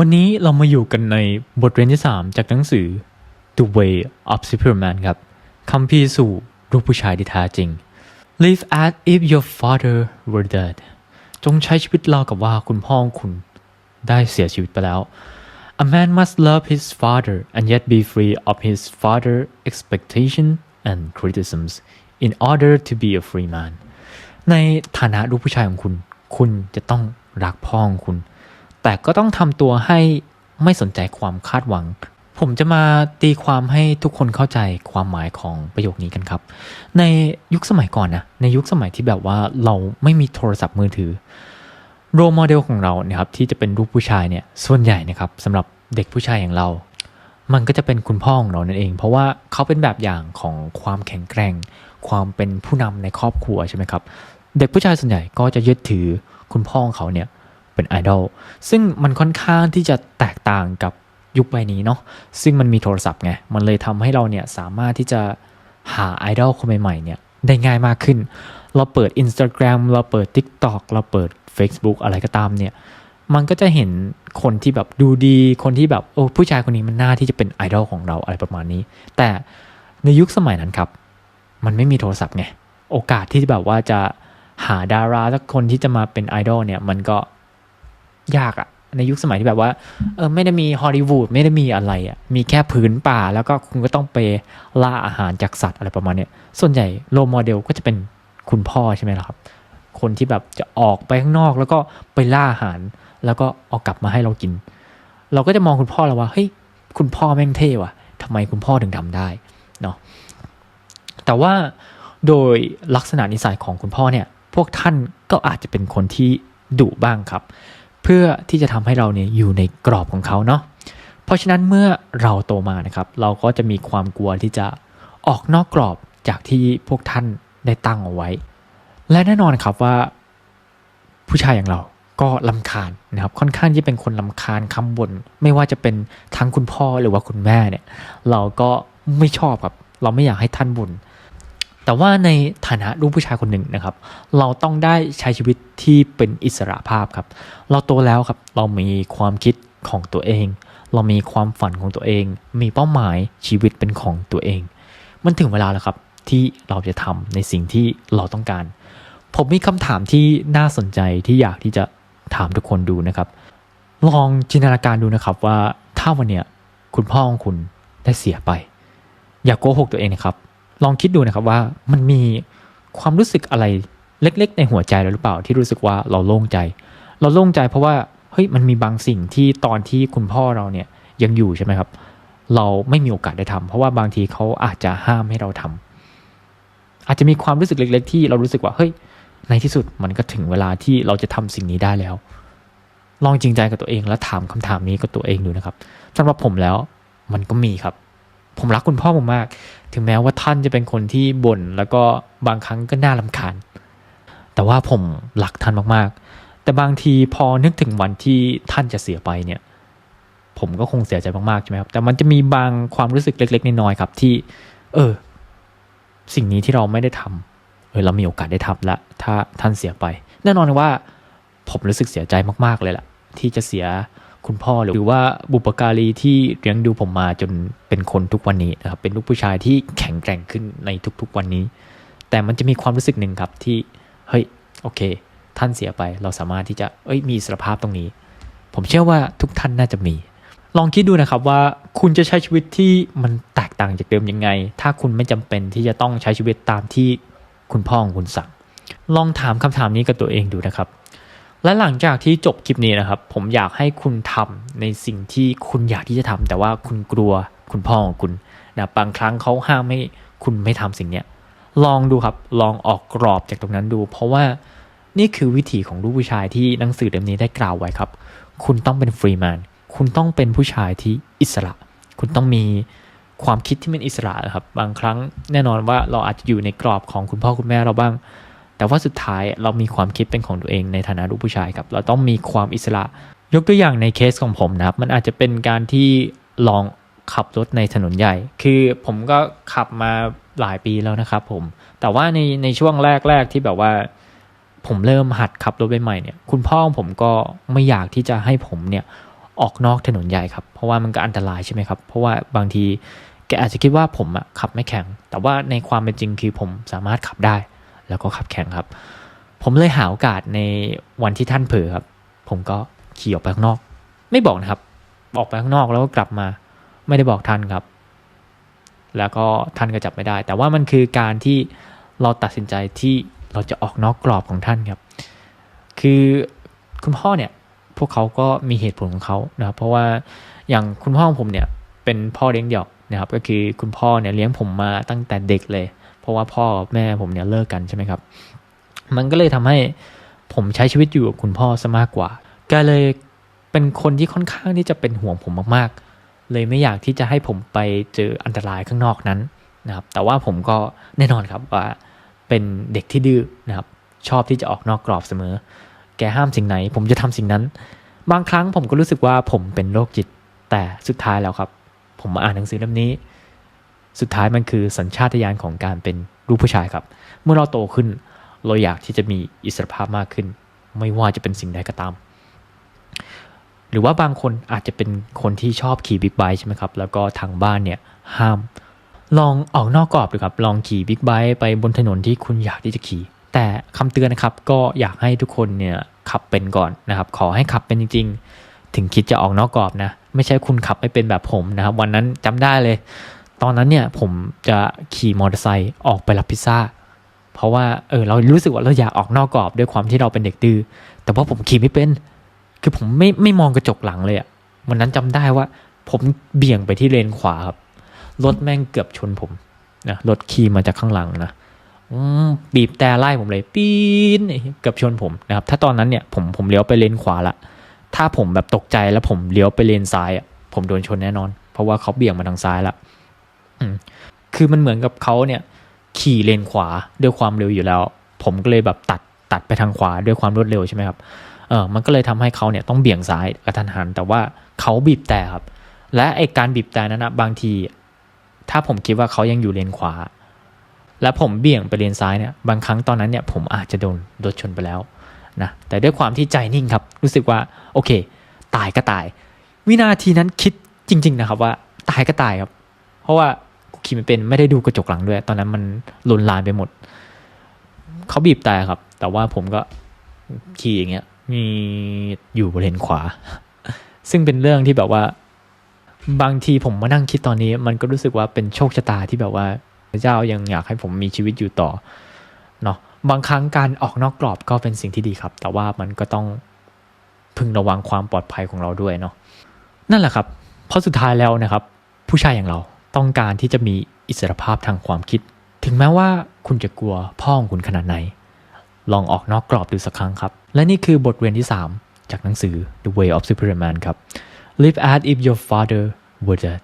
วันนี้เรามาอยู่กันในบทเรียนที่ 3 จากหนังสือ The Way of Superman ครับคำพีสู่รูปผู้ชายที่แท้จริง Live as if your father were dead จงใช้ชีวิตราวกับว่าคุณพ่อของคุณได้เสียชีวิตไปแล้ว A man must love his father and yet be free of his father expectation and criticisms in order to be a free man ในฐานะลูกผู้ชายของคุณ คุณจะต้องรักพ่อของคุณ แต่ก็ต้องทำตัวให้ไม่สนใจความคาดหวัง ผมจะมาตีความให้ทุกคนเข้าใจความหมายของประโยคนี้กันครับ ในยุคสมัยก่อนนะ ในยุคสมัยที่แบบว่าเราไม่มีโทรศัพท์มือถือโรโมเดลของเราเนี่ยครับที่จะเป็นรูปผู้ชายเนี่ยส่วนใหญ่นะครับสำหรับเด็กผู้ชายอย่างเรา มันก็จะเป็นคุณพ่อของเรานั่นเอง เพราะว่าเขาเป็นแบบอย่างของความแข็งแกร่ง ความเป็นผู้นำในครอบครัวใช่ไหมครับ เด็กผู้ชายส่วนใหญ่ก็จะยึดถือคุณพ่อของเขาเนี่ย เป็นไอดอลซึ่งมันค่อนข้างที่จะแตกต่างกับยุคใบนี้เนาะซึ่งมันมีโทรศัพท์ไง มันเลยทำให้เราเนี่ยสามารถที่จะหาไอดอลคนใหม่ๆเนี่ยได้ง่ายมากขึ้น เราเปิด Instagram เราเปิด TikTok เราเปิด Facebook อะไรก็ตามเนี่ยมันก็จะเห็นคนที่แบบดูดี คนที่แบบโอ้ผู้ชายคนนี้มันน่าที่จะเป็นไอดอลของเราอะไรประมาณนี้ แต่ในยุคสมัยนั้นครับ มันไม่มีโทรศัพท์ไง โอกาสที่แบบว่าจะหาดาราสักคนที่จะมาเป็นไอดอลเนี่ย มันก็ ยากอะในยุคสมัยที่แบบว่าเออไม่ได้มีฮอลลีวูดไม่ได้มีอะไรอะมีแค่พื้นป่า แล้วก็คุณก็ต้องไปล่าอาหารจากสัตว์อะไรประมาณเนี้ยส่วนใหญ่โลโมเดลก็จะเป็นคุณพ่อใช่ไหมล่ะครับ คนที่แบบจะออกไปข้างนอกแล้วก็ไปล่าอาหาร แล้วก็เอากลับมาให้เรากิน เราก็จะมองคุณพ่อเราว่าเฮ้ยคุณพ่อแม่งเท่ว่ะทำไมคุณพ่อถึงทำได้เนาะแต่ว่าโดยลักษณะนิสัยของคุณพ่อเนี่ย พวกท่านก็อาจจะเป็นคนที่ดุบ้างครับ เพื่อที่จะทำให้เราเนี่ยอยู่ในกรอบของเขาเนาะเพราะฉะนั้นเมื่อเราโตมานะครับ เราก็จะมีความกลัวที่จะออกนอกกรอบจากที่พวกท่านได้ตั้งเอาไว้ และแน่นอนครับว่าผู้ชายอย่างเราก็ลำคาญนะครับค่อนข้างที่เป็นคนลำคาญคำบ่นไม่ว่าจะเป็นทั้งคุณพ่อหรือว่าคุณแม่เนี่ย เราก็ไม่ชอบครับ เราไม่อยากให้ท่านบ่น แต่ว่าในฐานะลูกผู้ชายคนหนึ่งนะครับ เราต้องได้ใช้ชีวิตที่เป็นอิสระภาพครับ เราโตแล้วครับ เรามีความคิดของตัวเอง เรามีความฝันของตัวเอง มีเป้าหมายชีวิตเป็นของตัวเอง มันถึงเวลาแล้วครับที่เราจะทำในสิ่งที่เราต้องการ ผมมีคำถามที่น่าสนใจที่อยากที่จะถามทุกคนดูนะครับ ลองจินตนาการดูนะครับว่าถ้าวันเนี้ยคุณพ่อของคุณได้เสียไป อย่าโกหกตัวเองนะครับ ลองคิดดูนะครับว่ามันมีความรู้สึกอะไรเล็ก ๆ ในหัวใจเราหรือเปล่าที่รู้สึกว่าเราโล่งใจ เราโล่งใจเพราะว่าเฮ้ยมันมีบางสิ่งที่ตอนที่คุณพ่อเราเนี่ยยังอยู่ใช่ไหมครับ เราไม่มีโอกาสได้ทำเพราะว่าบางทีเขาอาจจะห้ามให้เราทำอาจจะมีความรู้สึกเล็ก ๆ ที่เรารู้สึกว่าเฮ้ยในที่สุดมันก็ถึงเวลาที่เราจะทำสิ่งนี้ได้แล้ว ลองจริงใจกับตัวเองและถามคำถามนี้กับตัวเองดูนะครับสำหรับผมแล้วมันก็มีครับ ผมรักคุณพ่อผมมาก ถึงแม้ว่าท่านจะเป็นคนที่บ่นแล้วก็บางครั้งก็น่าลำคาญ แต่ว่าผมรักท่านมากๆ แต่บางทีพอนึกถึงวันที่ท่านจะเสียไปเนี่ย ผมก็คงเสียใจมากๆใช่ไหมครับ แต่มันจะมีบางความรู้สึกเล็ก ๆน้อยๆครับที่ เออ สิ่งนี้ที่เราไม่ได้ทำเออเรามีโอกาสได้ทำละ ถ้าท่านเสียไป แน่นอนว่า ผมรู้สึกเสียใจมากๆเลยล่ะ ที่จะเสีย คุณพ่อหรือว่าบุปการีที่เลี้ยงดูผมมาจนเป็นคนทุกวันนี้นะครับเป็นลูกผู้ชายที่แข็งแกร่งขึ้นในทุกๆวันนี้ แต่มันจะมีความรู้สึกหนึ่งครับที่เฮ้ยโอเค ท่านเสียไปเราสามารถที่จะเอ้ยมีสรภาพตรงนี้ ผมเชื่อว่าทุกท่านน่าจะมี ลองคิดดูนะครับว่าคุณจะใช้ชีวิตที่มันแตกต่างจากเดิมยังไง ถ้าคุณไม่จำเป็นที่จะต้องใช้ชีวิตตามที่คุณพ่อของคุณสั่ง ลองถามคำถามนี้กับตัวเองดูนะครับ และหลังจากที่จบคลิปนี้นะครับ ผมอยากให้คุณทำในสิ่งที่คุณอยากที่จะทำแต่ว่าคุณกลัวคุณพ่อของคุณนะบางครั้งเขาห้ามไม่คุณไม่ทำสิ่งเนี้ยลองดูครับลองออกกรอบจากตรงนั้นดู เพราะว่านี่คือวิถีของลูกผู้ชายที่หนังสือเล่มนี้ได้กล่าวไว้ครับ คุณต้องเป็นฟรีแมนคุณต้องเป็นผู้ชายที่อิสระ คุณต้องมีความคิดที่เป็นอิสระครับ บางครั้งแน่นอนว่าเราอาจจะอยู่ในกรอบของคุณพ่อคุณแม่เราบ้าง แต่ว่าสุดท้ายเรามีความคิดเป็นของตัวเองในฐานะลูกผู้ชายครับ เราต้องมีความอิสระ ยกตัวอย่างในเคสของผมนะครับ มันอาจจะเป็นการที่ลองขับรถในถนนใหญ่ คือผมก็ขับมาหลายปีแล้วนะครับผม แต่ว่าในในช่วงแรก ๆ ที่แบบว่า ผมเริ่มหัดขับรถใหม่เนี่ย คุณพ่อของผมก็ไม่อยากที่จะให้ผมเนี่ยออกนอกถนนใหญ่ครับ เพราะว่ามันก็อันตรายใช่ไหมครับ เพราะว่าบางทีแกอาจจะคิดว่าผมอะขับไม่แข็ง แต่ว่าในความเป็นจริงคือผมสามารถขับได้ แล้วก็ขับแข็งครับ ผมเลยหาโอกาสในวันที่ท่านเผลอครับ ผมก็ขี่ออกไปข้างนอก ไม่บอกนะครับ ออกไปข้างนอกแล้วก็กลับมา ไม่ได้บอกท่านครับ แล้วก็ท่านก็จับไม่ได้ แต่ว่ามันคือการที่เราตัดสินใจที่เราจะออกนอกกรอบของท่านครับ คือคุณพ่อเนี่ยพวกเขาก็มีเหตุผลของเขานะครับ เพราะว่าอย่างคุณพ่อของผมเนี่ยเป็นพ่อเลี้ยงเดี่ยวนะครับ ก็คือคุณพ่อเนี่ยเลี้ยงผมมาตั้งแต่เด็กเลย ราะว่าพ่อแม่ผมเนี่ยเลิกกันใช่ไหมครับ มันก็เลยทำให้ผมใช้ชีวิตอยู่กับคุณพ่อซะมากกว่า แกเลยเป็นคนที่ค่อนข้างที่จะเป็นห่วงผมมากๆ เลยไม่อยากที่จะให้ผมไปเจออันตรายข้างนอกนั้นนะครับ แต่ว่าผมก็แน่นอนครับว่าเป็นเด็กที่ดื้อนะครับ ชอบที่จะออกนอกกรอบเสมอ แกห้ามสิ่งไหน ผมจะทำสิ่งนั้น บางครั้งผมก็รู้สึกว่าผมเป็นโรคจิต แต่สุดท้ายแล้วครับ ผมมาอ่านหนังสือเล่มนี้ สุดท้ายมันคือสัญชาตญาณของการเป็นลูกผู้ชายครับ เมื่อเราโตขึ้น เราอยากที่จะมีอิสรภาพมากขึ้น ไม่ว่าจะเป็นสิ่งใดก็ตาม หรือว่าบางคนอาจจะเป็นคนที่ชอบขี่บิ๊กไบค์ใช่ไหมครับ แล้วก็ทางบ้านเนี่ยห้าม ลองออกนอกกรอบดูครับ ลองขี่บิ๊กไบค์ไปบนถนนที่คุณอยากที่จะขี่ แต่คำเตือนนะครับ ก็อยากให้ทุกคนเนี่ยขับเป็นก่อนนะครับ ขอให้ขับเป็นจริง ๆ ถึงคิดจะออกนอกกรอบนะ ไม่ใช่คุณขับไม่เป็นแบบผมนะครับ วันนั้นจำได้เลย ตอนนั้นเนี่ยผมจะขี่มอเตอร์ไซค์ออกไปรับพิซซ่า เพราะว่าเออเรารู้สึกว่าเราอยากออกนอกกรอบด้วยความที่เราเป็นเด็กดื้อแต่ว่าผมขี่ไม่เป็น คือผมไม่ไม่มองกระจกหลังเลยอะวันนั้นจำได้ว่า ผมเบี่ยงไปที่เลนขวาครับรถแม่งเกือบชนผมนะรถขี่มาจากข้างหลังนะอืมบีบแต่ไล่ผมเลย ปีนเกือบชนผมนะครับ ถ้าตอนนั้นเนี่ยผมผมเลี้ยวไปเลนขวาละ ถ้าผมแบบตกใจแล้วผมเลี้ยวไปเลนซ้ายอะผมโดนชนแน่นอน เพราะว่าเขาเบี่ยงมาทางซ้ายละ คือมันเหมือนกับเขาเนี่ย ขี่เลนขวาด้วยความเร็วอยู่แล้ว ผมก็เลยแบบตัดตัดไปทางขวาด้วยความรวดเร็วใช่ไหมครับเออมันก็เลยทำให้เขาเนี่ยต้องเบี่ยงซ้ายกระทันหัน แต่ว่าเขาบีบแต่ครับ และไอการบีบแต่นั้นนะบางที ถ้าผมคิดว่าเขายังอยู่เลนขวา และผมเบี่ยงไปเลนซ้ายเนี่ยบางครั้งตอนนั้นเนี่ยผมอาจจะโดนรถชนไปแล้วนะแต่ด้วยความที่ใจนิ่งครับ รู้สึกว่าโอเค ตายก็ตาย วินาทีนั้นคิดจริง ๆ นะครับว่าตายก็ตายครับ เพราะว่า ขี่ไม่เป็นไม่ได้ดูกระจกหลังด้วย ตอนนั้นมันลุนลานไปหมด เขาบีบแต่ครับ แต่ว่าผมก็ขี่อย่างเงี้ย มีอยู่บริเวณขวา ซึ่งเป็นเรื่องที่แบบว่า บางทีผมมานั่งคิดตอนนี้ มันก็รู้สึกว่าเป็นโชคชะตาที่แบบว่าพระเจ้ายังอยากให้ผมมีชีวิตอยู่ต่อเนาะบางครั้งการออกนอกกรอบก็เป็นสิ่งที่ดีครับ แต่ว่ามันก็ต้องพึงระวังความปลอดภัยของเราด้วยเนาะนั่นแหละครับ เพราะสุดท้ายแล้วนะครับ ผู้ชายอย่างเรา ต้องการที่จะมีอิสรภาพทางความคิด ถึงแม้ว่าคุณจะกลัวพ่อของคุณขนาดไหน ลองออกนอกกรอบดูสักครั้งครับ และนี่คือบทเรียนที่ 3 จากหนังสือ The Way of Superman ครับ Live as if your father were dead